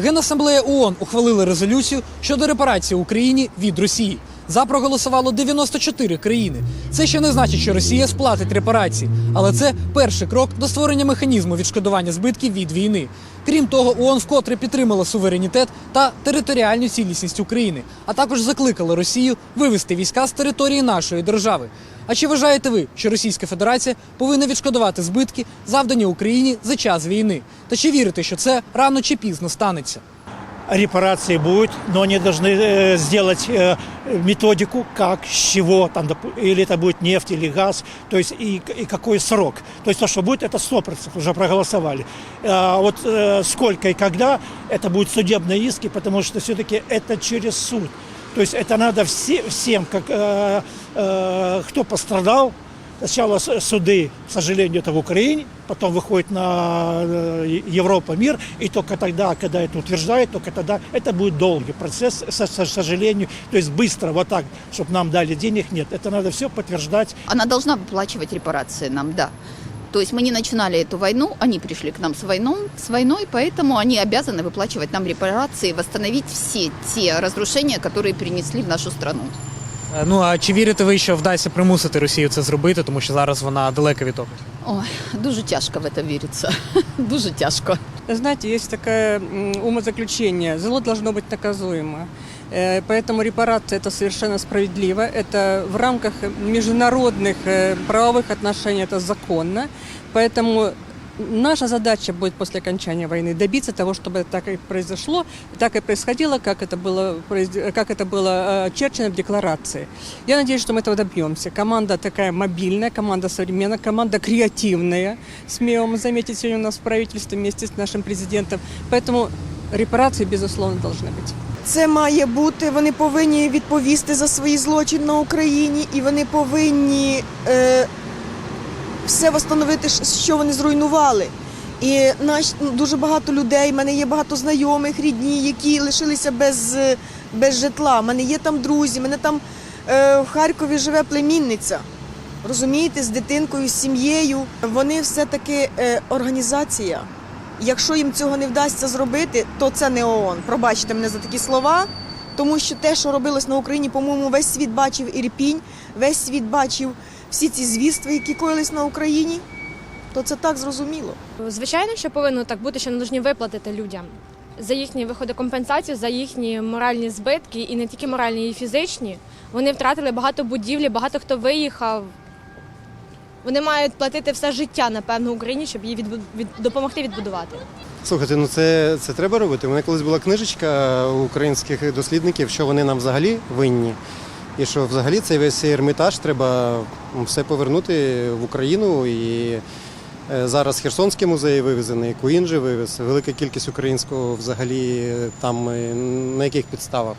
Генасамблея ООН ухвалила резолюцію щодо репарації Україні від Росії. За проголосувало 94 країни. Це ще не значить, що Росія сплатить репарації, але це перший крок до створення механізму відшкодування збитків від війни. Крім того, ООН вкотре підтримала суверенітет та територіальну цілісність України, а також закликала Росію вивести війська з території нашої держави. А чи вважаєте ви, що Російська Федерація повинна відшкодувати збитки, завдані Україні за час війни? Та чи вірите, що це рано чи пізно станеться? репарации будет, но они должны э, сделать э, методику, как, с чего, там, доп- или это будет нефть или газ, то есть и, и какой срок. То есть то, что будет, это 100% уже проголосовали. А вот э, сколько и когда, это будут судебные иски, потому что все-таки это через суд. То есть это надо все, всем, как, э, э, кто пострадал, Сначала с- суды, к сожалению, это в Украине, потом выходит на э, Европа, мир, и только тогда, когда это утверждают, только тогда это будет долгий процесс, со- со- сожалению. То есть быстро, вот так, чтобы нам дали денег, нет. Это надо все подтверждать. Она должна выплачивать репарации нам, да. То есть мы не начинали эту войну, они пришли к нам с, войной, с войной, поэтому они обязаны выплачивать нам репарации, восстановить все те разрушения, которые принесли в нашу страну. Е, Ну а чи вірите ви, що вдасться примусити Росію це зробити, тому що зараз вона далека від того? Ой, дуже тяжко в это віриться. Дуже тяжко. Знаете, есть такое м, умозаключение. Зло должно быть наказуемо. Э, Поэтому репарация это совершенно справедливо. Это в рамках международных э, правовых отношений это законно. Поэтому наша задача будет после окончания войны добиться того, чтобы так и произошло, так и происходило, как это было, произ- как это было э, очерчено в декларации. Я надеюсь, что мы этого добьемся. Команда такая мобильная, команда современная, команда креативная. Смею вам заметить, сегодня у нас в правительстве вместе с нашим президентом. Поэтому репарации, безусловно, должны быть. Це має бути. Вони повинні відповісти за свої злочини на Україні, і вони повинні е, все встановити, що вони зруйнували. І наш ну, дуже багато людей. в мене є багато знайомих, рідні, які лишилися без, без житла. У мене є там друзі, в мене там е, в Харкові живе племінниця. Розумієте, з дитинкою, з сім'єю. Вони все-таки е, організація. Якщо їм цього не вдасться зробити, то це не ООН. Пробачте мене за такі слова. Тому що те, що робилось на Україні, по-моєму, весь світ бачив Ірпінь, весь світ бачив всі ці звістви, які коїлись на Україні, то це так зрозуміло. Звичайно, що повинно так бути, що не нужні виплатити людям за їхні виходи компенсацію, за їхні моральні збитки, і не тільки моральні, і фізичні. Вони втратили багато будівлі, багато хто виїхав. Вони мають платити все життя, напевно, Україні, щоб її допомогти відбудувати. Слухайте, ну це, це треба робити. У мене колись була книжечка українських дослідників, що вони нам взагалі винні. І що взагалі цей весь ермітаж треба все повернути в Україну. І е, зараз Херсонський музей вивезений, Куін же вивез, велика кількість українського взагалі там е, на яких підставах.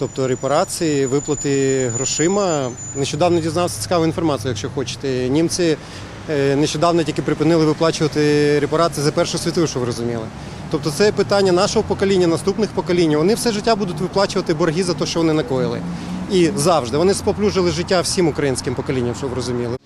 Тобто репарації, виплати грошима. Нещодавно дізнався цікаву інформацію, якщо хочете. Німці е, нещодавно тільки припинили виплачувати репарації за Першу світову, що ви розуміли. Тобто це питання нашого покоління, наступних поколінь. Вони все життя будуть виплачувати борги за те, що вони накоїли. І завжди вони споплюжили життя всім українським поколінням, що ви розуміли.